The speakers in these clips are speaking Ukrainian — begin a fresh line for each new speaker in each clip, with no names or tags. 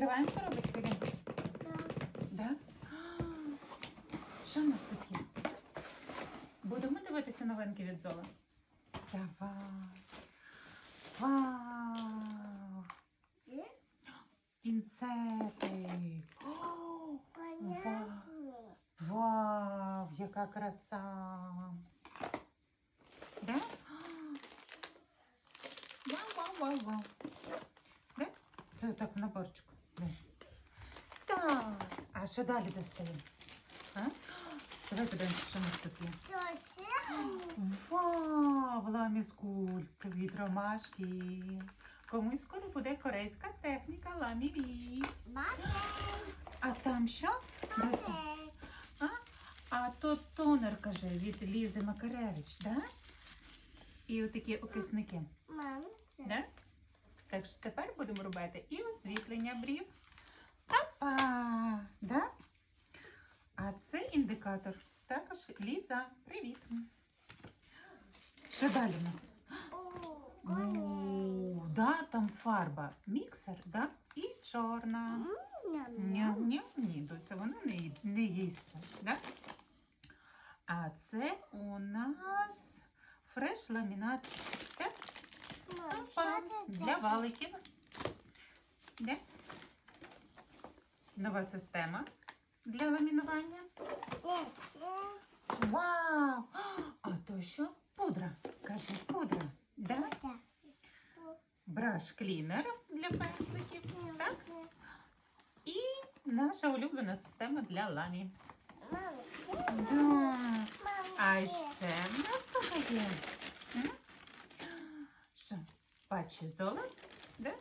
Відкриваємо коробочку, Лін? Да? Що в нас тут є? Будемо дивитися новинки від Зола? Давай. Вау! Пінцети. О, Вау, яка краса! Да? Вау, вау, вау, вау. Да? Це отак. Дивіться. Так. А що далі достаємо? Давай подивимося, що у нас тут є. Вау, ламі скульптор від ромашки. Комусь скоро буде корейська техніка ламі А там що? А? а то тонер, каже, від Лізи Макаревич, да? І отакі окисники. Да? Так що тепер будемо робити і освітлення брів. Опа! Да? А це індикатор. Також Ліза, привіт. Що далі у нас? О, да, там фарба. Міксер, да? І чорна. Ні, ні, доця, вона не, не їсться. Да? А це у нас фреш ламінат. Так? Для валиків. Де? Нова система для ламінування. Вау! А то що? Пудра. Каже, пудра. Да? Браш клінер для пензликів. Так? І наша улюблена система для ламі. Да. А ще в нас тут є. Що? Патчі зола? Да?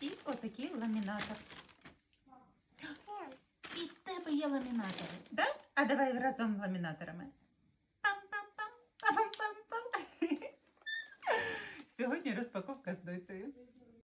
І отакий ламінатор. І в тебе є ламінатори, да? А давай разом ламінаторами. Сьогодні розпаковка з доцею.